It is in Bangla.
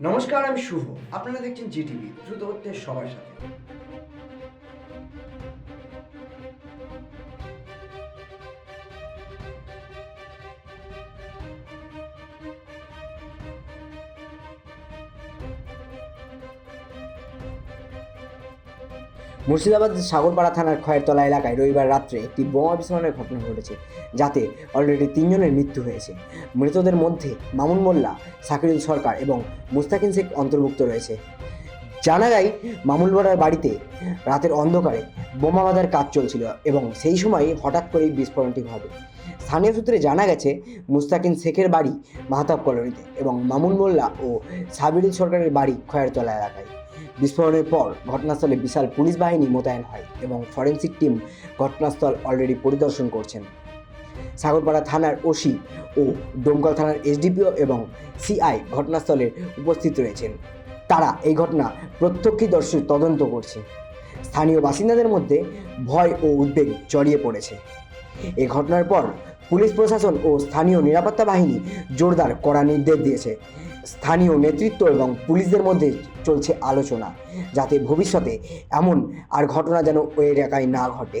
নমস্কার আমি শুভ। আপনারা দেখছেন জিটিভি দ্রুত হচ্ছে সবার সাথে। মুর্শিদাবাদ সাগরপাড়া থানার খয়েরতলা এলাকায় রবিবার রাত্রে একটি বোমা বিস্ফোরণের ঘটনা ঘটেছে, যাতে অলরেডি তিনজনের মৃত্যু হয়েছে। মৃতদের মধ্যে মামুন মোল্লা সাকিরুল সরকার এবং মুস্তাকিন শেখ অন্তর্ভুক্ত রয়েছে। জানা যায়, মামুন মোল্লার বাড়িতে রাতের অন্ধকারে বোমা বাঁধার কাজ চলছিল এবং সেই সময় হঠাৎ করেই বিস্ফোরণটি ঘটে। স্থানীয় সূত্রে জানা গেছে মুস্তাকিন শেখের বাড়ি মাহতাব কলোনিতে এবং মামুন মোল্লা ও সাবিরুল সরকারের বাড়ি খয়েরতলা এলাকায়। বিস্ফোরণের পর ঘটনাস্থলে বিশাল পুলিশ বাহিনী মোতায়েন হয় এবং ফরেন্সিক টিম ঘটনাস্থল অলরেডি পরিদর্শন করছেন। সাগরপাড়া থানার ওসি ও ডোমকল থানার এসডিপিও এবং সিআই ঘটনাস্থলে উপস্থিত রয়েছেন। তারা এই ঘটনা প্রত্যক্ষদর্শী তদন্ত করছে। স্থানীয় বাসিন্দাদের মধ্যে ভয় ও উদ্বেগ জড়িয়ে পড়েছে। এই ঘটনার পর পুলিশ প্রশাসন ও স্থানীয় নিরাপত্তা বাহিনী জোরদার কড়া নির্দেশ দিয়েছে। স্থানীয় নেতৃত্ব এবং পুলিশদের মধ্যে চলছে আলোচনা, যাতে ভবিষ্যতে এমন আর ঘটনা যেন ওই এলাকায় না ঘটে।